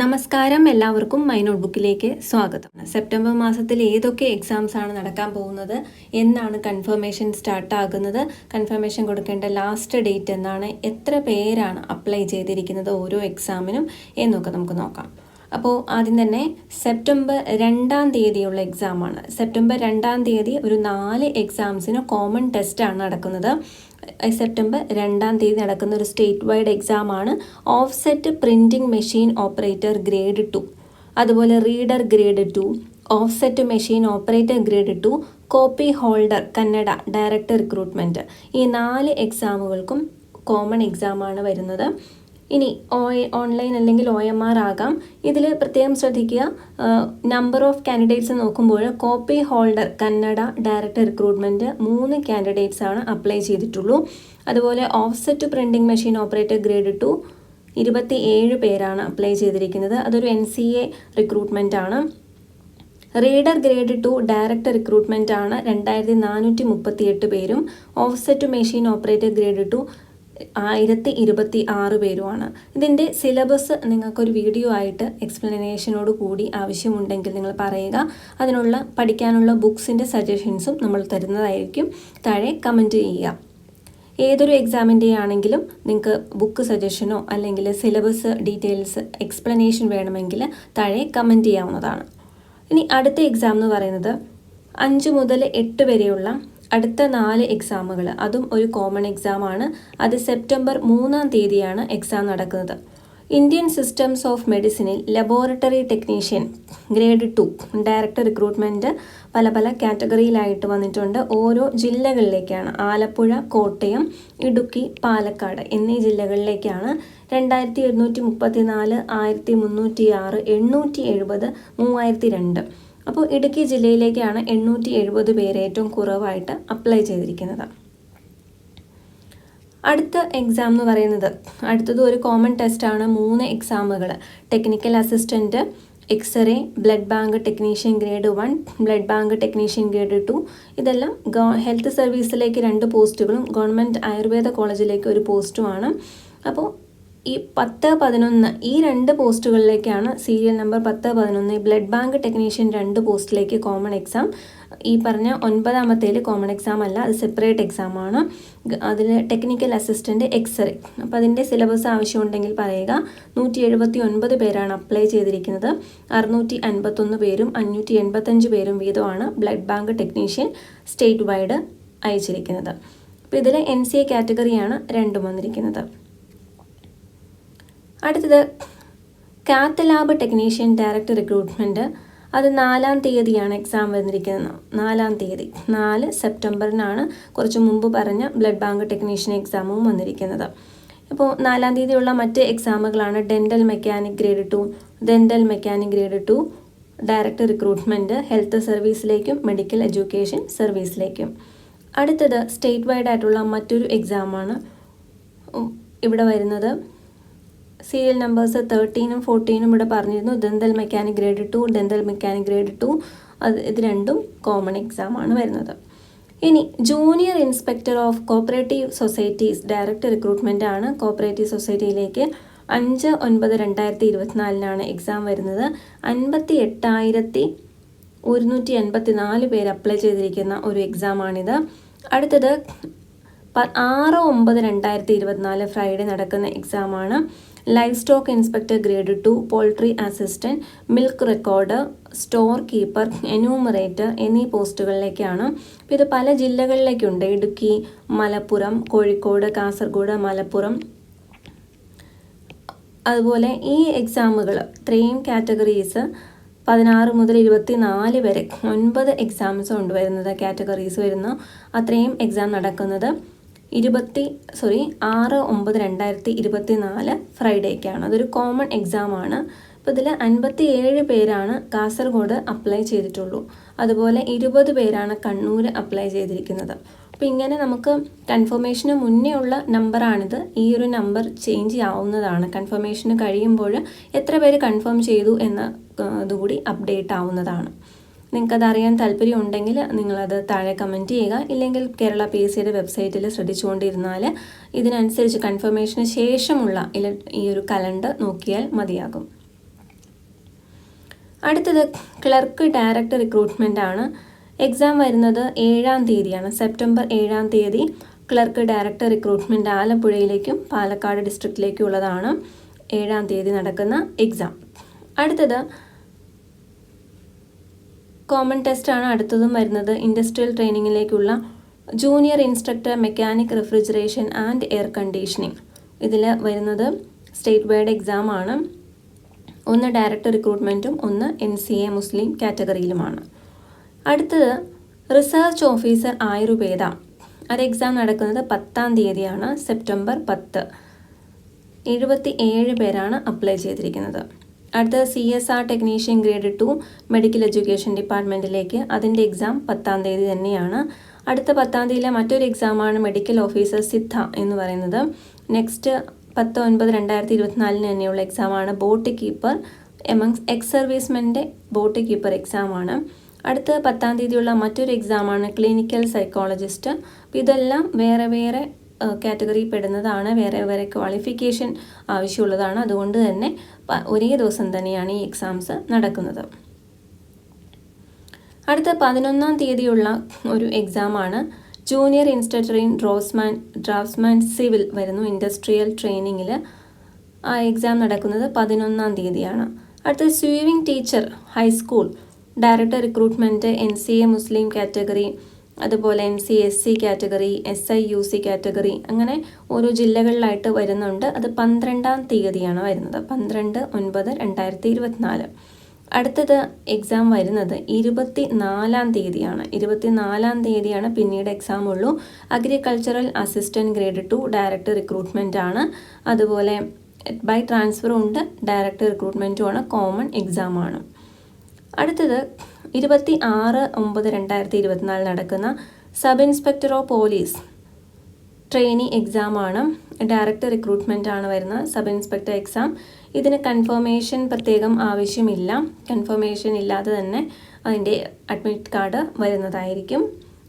നമസ്കാരം എല്ലാവർക്കും മൈ നോട്ട്ബുക്കിലേക്ക് സ്വാഗതം. സെപ്റ്റംബർ മാസത്തിൽ ഏതൊക്കെ എക്സാംസ് ആണ് നടക്കാൻ പോകുന്നത് എന്നാണ് കൺഫർമേഷൻ സ്റ്റാർട്ട് ആകുന്നത്. കൺഫർമേഷൻ കൊടുക്കേണ്ട ലാസ്റ്റ് ഡേറ്റ് എന്നാണ് എത്ര പേരാണ് അപ്ലൈ ചെയ്തിരിക്കുന്നത് ഓരോ എക്സാമിനും എന്നൊക്കെ നമുക്ക് നോക്കാം. അപ്പോൾ ആദ്യം തന്നെ സെപ്റ്റംബർ രണ്ടാം തീയതിയുള്ള എക്സാമാണ് സെപ്റ്റംബർ രണ്ടാം തീയതി ഒരു നാല് എക്സാംസിന് കോമൺ ടെസ്റ്റാണ് നടക്കുന്നത്. സെപ്റ്റംബർ രണ്ടാം തീയതി നടക്കുന്ന ഒരു state wide എക്സാമാണ് offset printing machine operator grade two അതുപോലെ reader grade two offset machine operator grade two copy holder Kannada director recruitment ഈ നാല് എക്സാമുകൾക്കും കോമൺ എക്സാമാണ് വരുന്നത്. ഇനി ഒ ഓൺലൈൻ അല്ലെങ്കിൽ ഒ എം ആർ ആകാം. ഇതിൽ പ്രത്യേകം ശ്രദ്ധിക്കുക നമ്പർ ഓഫ് കാൻഡിഡേറ്റ്സ് നോക്കുമ്പോൾ copy holder Kannada director recruitment മൂന്ന് കാൻഡിഡേറ്റ്സ് ആണ് അപ്ലൈ ചെയ്തിട്ടുള്ളൂ. അതുപോലെ offset printing machine operator grade two ഇരുപത്തി ഏഴ് പേരാണ് അപ്ലൈ ചെയ്തിരിക്കുന്നത്. അതൊരു എൻ സി എ റിക്രൂട്ട്മെന്റ് ആണ്. Reader grade two director recruitment ആണ്. രണ്ടായിരത്തി നാനൂറ്റി മുപ്പത്തി എട്ട് പേരും offset machine operator grade two ആയിരത്തി ഇരുപത്തി ആറ് പേരുമാണ്. ഇതിന്റെ സിലബസ് നിങ്ങൾക്കൊരു വീഡിയോ ആയിട്ട് എക്സ്പ്ലനേഷനോട് കൂടി ആവശ്യമുണ്ടെങ്കിൽ നിങ്ങൾ പറയുക. അതിനുള്ള പഠിക്കാനുള്ള ബുക്സിന്റെ സജഷൻസും നമ്മൾ തരുന്നതായിരിക്കും. താഴെ കമന്റ് ചെയ്യുക. ഏതൊരു എക്സാമിന്റെ ആണെങ്കിലും നിങ്ങൾക്ക് ബുക്ക് സജഷനോ അല്ലെങ്കിൽ സിലബസ് ഡീറ്റെയിൽസ് എക്സ്പ്ലനേഷൻ വേണമെങ്കിൽ താഴെ കമന്റ് ചെയ്യാവുന്നതാണ്. ഇനി അടുത്ത എക്സാം എന്ന് പറയുന്നത് അഞ്ച് മുതൽ എട്ട് വരെയുള്ള അടുത്ത നാല് എക്സാമുകൾ അതും ഒരു കോമൺ എക്സാമാണ് അത് സെപ്റ്റംബർ മൂന്നാം തീയതിയാണ് എക്സാം നടക്കുന്നത്. Indian systems of മെഡിസിനിൽ laboratory technician grade two director recruitment പല പല കാറ്റഗറിയിലായിട്ട് വന്നിട്ടുണ്ട്. ഓരോ ജില്ലകളിലേക്കാണ്. ആലപ്പുഴ കോട്ടയം ഇടുക്കി പാലക്കാട് എന്നീ ജില്ലകളിലേക്കാണ്. രണ്ടായിരത്തി എഴുന്നൂറ്റി മുപ്പത്തി നാല് ആയിരത്തി മുന്നൂറ്റി ആറ് എണ്ണൂറ്റി എഴുപത് മൂവായിരത്തി രണ്ട്. അപ്പോൾ ഇടുക്കി ജില്ലയിലേക്കാണ് എണ്ണൂറ്റി എഴുപത് പേര് ഏറ്റവും കുറവായിട്ട് അപ്ലൈ ചെയ്തിരിക്കുന്നത്. അടുത്ത എക്സാം എന്ന് പറയുന്നത് അടുത്തത് ഒരു കോമൺ ടെസ്റ്റാണ് മൂന്ന് എക്സാമുകൾ technical assistant x-ray blood bank technician grade one blood bank technician grade two ഇതെല്ലാം ഹെൽത്ത് സർവീസിലേക്ക് രണ്ട് പോസ്റ്റുകളും ഗവൺമെന്റ് ആയുർവേദ കോളേജിലേക്ക് ഒരു പോസ്റ്റുമാണ് അപ്പോൾ ഈ പത്ത് പതിനൊന്ന് ഈ രണ്ട് പോസ്റ്റുകളിലേക്കാണ് സീരിയൽ നമ്പർ പത്ത് പതിനൊന്ന് ബ്ലഡ് ബാങ്ക് ടെക്നീഷ്യൻ രണ്ട് പോസ്റ്റിലേക്ക് കോമൺ എക്സാം. ഈ പറഞ്ഞ ഒൻപതാമത്തേൽ കോമൺ എക്സാം അല്ല അത് സെപ്പറേറ്റ് എക്സാം ആണ്. അതിൽ ടെക്നിക്കൽ അസിസ്റ്റന്റ് എക്സ്റേ. അപ്പോൾ അതിന്റെ സിലബസ് ആവശ്യമുണ്ടെങ്കിൽ പറയുക നൂറ്റി എഴുപത്തി ഒൻപത് പേരാണ് അപ്ലൈ ചെയ്തിരിക്കുന്നത്. അറുന്നൂറ്റി അൻപത്തൊന്ന് പേരും അഞ്ഞൂറ്റി എൺപത്തഞ്ച് പേരും വീതമാണ് blood bank technician state wide അയച്ചിരിക്കുന്നത്. അപ്പോൾ ഇതിൽ എൻ സി എ കാറ്റഗറിയാണ് രണ്ടും വന്നിരിക്കുന്നത്. അടുത്തത് കാത്തലാബ് ടെക്നീഷ്യൻ ഡയറക്ടർ റിക്രൂട്ട്മെന്റ് അത് നാലാം തീയതിയാണ് എക്സാം വന്നിരിക്കുന്നത്. നാലാം തീയതി. നാല് സെപ്റ്റംബറിനാണ് കുറച്ച് മുമ്പ് പറഞ്ഞ ബ്ലഡ് ബാങ്ക് ടെക്നീഷ്യൻ എക്സാമും വന്നിരിക്കുന്നത്. ഇപ്പോൾ നാലാം തീയതിയുള്ള മറ്റ് എക്സാമുകളാണ് dental mechanic grade two dental mechanic grade two director recruitment health സർവീസിലേക്കും medical education സർവീസിലേക്കും അടുത്തത് സ്റ്റേറ്റ് വൈഡ് ആയിട്ടുള്ള മറ്റൊരു എക്സാമാണ് ഇവിടെ വരുന്നത് സീരിയൽ നമ്പേഴ്സ് തേർട്ടീനും ഫോർട്ടീനും ഇവിടെ പറഞ്ഞിരുന്നു. Dental mechanic grade two dental mechanic grade two. അത് ഇത് രണ്ടും കോമൺ എക്സാം ആണ് വരുന്നത്. ഇനി junior inspector of cooperative societies direct recruitment ആണ്. കോപ്പറേറ്റീവ് സൊസൈറ്റിയിലേക്ക് അഞ്ച് ഒൻപത് രണ്ടായിരത്തി ഇരുപത്തിനാലിനാണ് എക്സാം വരുന്നത്. അൻപത്തി എട്ടായിരത്തി ഒരുന്നൂറ്റി എൺപത്തി നാല് പേര് അപ്ലൈ ചെയ്തിരിക്കുന്ന ഒരു എക്സാമാണിത് അടുത്തത് ആറ് ഒമ്പത് രണ്ടായിരത്തി ഇരുപത്തിനാല് ഫ്രൈഡേ നടക്കുന്ന എക്സാമാണ് life stock inspector grade two poultry assistant milk recorder store keeper enumerator എന്നീ പോസ്റ്റുകളിലേക്കാണ്. അപ്പോൾ ഇത് പല ജില്ലകളിലേക്കുണ്ട്. ഇടുക്കി മലപ്പുറം കോഴിക്കോട് കാസർഗോഡ് മലപ്പുറം. അതുപോലെ ഈ എക്സാമുകൾ ഇത്രയും കാറ്റഗറീസ് പതിനാറ് മുതൽ ഇരുപത്തി നാല് വരെ ഒൻപത് എക്സാംസ് ഉണ്ട് വരുന്നത്. കാറ്റഗറീസ് വരുന്നു. അത്രയും എക്സാം നടക്കുന്നത്. ഇരുപത്തി സോറി ആറ് ഒമ്പത് രണ്ടായിരത്തി ഇരുപത്തി നാല് ഫ്രൈഡേക്കാണ്. അതൊരു കോമൺ എക്സാമാണ് അപ്പോൾ ഇതിൽ അൻപത്തി ഏഴ് പേരാണ് കാസർഗോഡ് അപ്ലൈ ചെയ്തിട്ടുള്ളൂ. അതുപോലെ ഇരുപത് പേരാണ് കണ്ണൂർ അപ്ലൈ ചെയ്തിരിക്കുന്നത്. അപ്പോൾ ഇങ്ങനെ നമുക്ക് കൺഫർമേഷന് മുന്നേ ഉള്ള നമ്പറാണിത് ഈ ഒരു നമ്പർ ചേഞ്ച് ആവുന്നതാണ്. കൺഫർമേഷന് കഴിയുമ്പോൾ എത്ര പേര് കൺഫേം ചെയ്തു എന്ന ഇതുകൂടി അപ്ഡേറ്റ് ആവുന്നതാണ്. നിങ്ങൾക്കത് അറിയാൻ താല്പര്യം ഉണ്ടെങ്കിൽ നിങ്ങളത് താഴെ കമന്റ് ചെയ്യുക. ഇല്ലെങ്കിൽ കേരള പി എസ് സിയുടെ വെബ്സൈറ്റിൽ ശ്രദ്ധിച്ചുകൊണ്ടിരുന്നാൽ ഇതിനനുസരിച്ച് കൺഫർമേഷന് ശേഷമുള്ള ഈ ഒരു കലണ്ടർ നോക്കിയാൽ മതിയാകും. അടുത്തത് ക്ലർക്ക് ഡയറക്ടർ റിക്രൂട്ട്മെന്റ് ആണ്. എക്സാം വരുന്നത് ഏഴാം തീയതിയാണ്. സെപ്റ്റംബർ ഏഴാം തീയതി ക്ലർക്ക് ഡയറക്ടർ റിക്രൂട്ട്മെന്റ് ആലപ്പുഴയിലേക്കും പാലക്കാട് ഡിസ്ട്രിക്റ്റിലേക്കും ഉള്ളതാണ് ഏഴാം തീയതി നടക്കുന്ന എക്സാം അടുത്തത് കോമൺ ടെസ്റ്റാണ് അടുത്തതും വരുന്നത്. Industrial ട്രെയിനിങ്ങിലേക്കുള്ള junior instructor mechanic refrigeration and air conditioning ഇതിൽ വരുന്നത് സ്റ്റേറ്റ് വൈഡ് എക്സാം ആണ്. ഒന്ന് ഡയറക്ടർ റിക്രൂട്ട്മെന്റും ഒന്ന് എൻ സി എ മുസ്ലിം കാറ്റഗറിയിലുമാണ് അടുത്തത് റിസർച്ച് ഓഫീസർ ആയുർവേദ. അത് എക്സാം നടക്കുന്നത് പത്താം തീയതിയാണ് സെപ്റ്റംബർ പത്ത്. എഴുപത്തി ഏഴ് പേരാണ് അപ്ലൈ ചെയ്തിരിക്കുന്നത്. അടുത്തത് C S R technician grade two medical education ഡിപ്പാർട്ട്മെന്റിലേക്ക് അതിന്റെ എക്സാം പത്താം തീയതി തന്നെയാണ്. അടുത്ത പത്താം തീയതിയിലെ മറ്റൊരു എക്സാമാണ് മെഡിക്കൽ ഓഫീസർ സിദ്ധ എന്ന് പറയുന്നത്. നെക്സ്റ്റ് പത്ത് ഒൻപത് രണ്ടായിരത്തി ഇരുപത്തിനാലിന് തന്നെയുള്ള എക്സാമാണ് ബോട്ട് കീപ്പർ എമംഗ്സ് എക്സ് സർവീസ്മെന്റെ ബോട്ട് കീപ്പർ എക്സാമാണ് അടുത്ത പത്താം തീയതിയുള്ള മറ്റൊരു എക്സാമാണ് ക്ലിനിക്കൽ സൈക്കോളജിസ്റ്റ് ഇതെല്ലാം വേറെ വേറെ കാറ്റഗറി പെടുന്നതാണ്. വേറെ വേറെ ക്വാളിഫിക്കേഷൻ ആവശ്യമുള്ളതാണ്. അതുകൊണ്ട് തന്നെ ഒരേ ദിവസം തന്നെയാണ് ഈ എക്സാംസ് നടക്കുന്നത്. അടുത്ത പതിനൊന്നാം തീയതിയുള്ള ഒരു എക്സാമാണ് junior instructor in draughtsman draughtsman civil വരുന്നു. ഇൻഡസ്ട്രിയൽ ട്രെയിനിങ്ങിൽ ആ എക്സാം നടക്കുന്നത് പതിനൊന്നാം തീയതിയാണ്. അടുത്ത sewing teacher high school director recruitment N C A Muslim category അതുപോലെ M C S C category S I U C category അങ്ങനെ ഓരോ ജില്ലകളിലായിട്ട് വരുന്നുണ്ട്. അത് പന്ത്രണ്ടാം തീയതിയാണ് വരുന്നത്. പന്ത്രണ്ട് ഒൻപത് രണ്ടായിരത്തി ഇരുപത്തിനാല് അടുത്തത് എക്സാം വരുന്നത് ഇരുപത്തി നാലാം തീയതിയാണ്. ഇരുപത്തി നാലാം തീയതിയാണ് പിന്നീട് എക്സാം ഉള്ളൂ. Agricultural assistant grade two director recruitment ആണ്. അതുപോലെ ബൈ ട്രാൻസ്ഫറും ഉണ്ട്. ഡയറക്ടർ റിക്രൂട്ട്മെന്റും ആണ്. കോമൺ എക്സാം ആണ്. അടുത്തത് ഇരുപത്തി ആറ് ഒമ്പത് രണ്ടായിരത്തി ഇരുപത്തിനാല് നടക്കുന്ന sub inspector of police trainee എക്സാമാണ് director recruitment ആണ് വരുന്ന സബ് ഇൻസ്പെക്ടർ എക്സാം ഇതിന് കൺഫർമേഷൻ പ്രത്യേകം ആവശ്യമില്ല. കൺഫർമേഷൻ ഇല്ലാതെ തന്നെ അതിന്റെ അഡ്മിറ്റ് കാർഡ് വരുന്നതായിരിക്കും.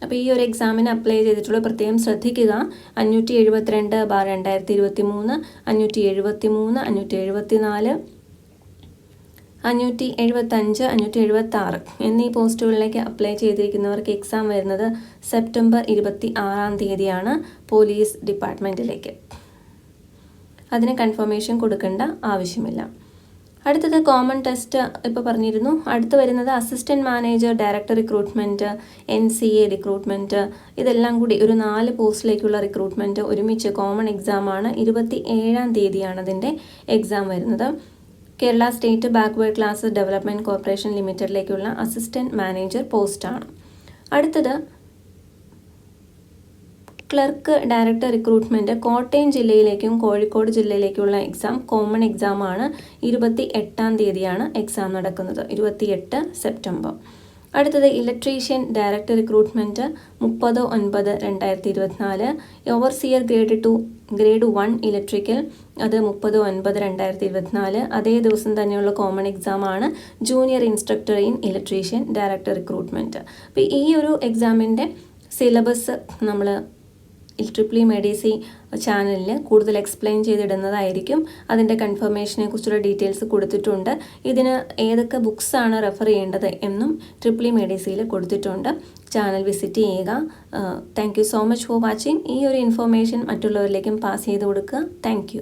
അപ്പോൾ ഈ ഒരു എക്സാമിന് അപ്ലൈ ചെയ്തിട്ടുള്ള പ്രത്യേകം ശ്രദ്ധിക്കുക. അഞ്ഞൂറ്റി എഴുപത്തിരണ്ട് ബാർ രണ്ടായിരത്തി ഇരുപത്തി മൂന്ന് അഞ്ഞൂറ്റി എഴുപത്തി മൂന്ന് അഞ്ഞൂറ്റി എഴുപത്തി നാല് അഞ്ഞൂറ്റി എഴുപത്തഞ്ച് അഞ്ഞൂറ്റി എഴുപത്തി ആറ് എന്നീ പോസ്റ്റുകളിലേക്ക് അപ്ലൈ ചെയ്തിരിക്കുന്നവർക്ക് എക്സാം വരുന്നത് സെപ്റ്റംബർ ഇരുപത്തി ആറാം തീയതിയാണ് പോലീസ് ഡിപ്പാർട്ട്മെന്റിലേക്ക് അതിന് കൺഫർമേഷൻ കൊടുക്കേണ്ട ആവശ്യമില്ല. അടുത്തത് കോമൺ ടെസ്റ്റ് ഇപ്പോൾ പറഞ്ഞിരുന്നു. അടുത്ത് വരുന്നത് assistant manager director recruitment N C A recruitment ഇതെല്ലാം കൂടി ഒരു നാല് പോസ്റ്റിലേക്കുള്ള റിക്രൂട്ട്മെന്റ് ഒരുമിച്ച് കോമൺ എക്സാമാണ്. ഇരുപത്തി ഏഴാം തീയതിയാണ് അതിന്റെ എക്സാം വരുന്നത്. Kerala state backward class development corporation ലിമിറ്റഡിലേക്കുള്ള അസിസ്റ്റന്റ് മാനേജർ പോസ്റ്റാണ്. അടുത്തത് ക്ലർക്ക് ഡയറക്ടർ റിക്രൂട്ട്മെന്റ് കോട്ടയം ജില്ലയിലേക്കും കോഴിക്കോട് ജില്ലയിലേക്കുള്ള എക്സാം കോമൺ എക്സാമാണ് ഇരുപത്തി എട്ടാം തീയതിയാണ് എക്സാം നടക്കുന്നത് ഇരുപത്തിയെട്ട് സെപ്റ്റംബർ. അടുത്തത് ഇലക്ട്രീഷ്യൻ ഡയറക്ടർ റിക്രൂട്ട്മെന്റ് മുപ്പത് ഒൻപത് രണ്ടായിരത്തി ഇരുപത്തിനാല് overseer grade two grade one electrical അത് മുപ്പത് ഒൻപത് രണ്ടായിരത്തി ഇരുപത്തിനാല് അതേ ദിവസം തന്നെയുള്ള കോമൺ എക്സാം ആണ് junior instructor in electrician director recruitment അപ്പോൾ ഈ ഒരു എക്സാമിന്റെ സിലബസ് നമ്മൾ ട്രിപ്ലി മെഡിസി ചാനലിൽ കൂടുതൽ എക്സ്പ്ലെയിൻ ചെയ്തിടുന്നതായിരിക്കും. അതിന്റെ കൺഫർമേഷനെ കുറിച്ചുള്ള ഡീറ്റെയിൽസ് കൊടുത്തിട്ടുണ്ട്. ഇതിന് ഏതൊക്കെ ബുക്സാണ് റെഫർ ചെയ്യേണ്ടത് എന്നും ട്രിപ്ലി മെഡിസിയിൽ കൊടുത്തിട്ടുണ്ട്. ചാനൽ വിസിറ്റ് ചെയ്യുക. Thank so much for watching. ഈ ഒരു ഇൻഫർമേഷൻ മറ്റുള്ളവരിലേക്കും പാസ് ചെയ്ത് കൊടുക്കുക. താങ്ക്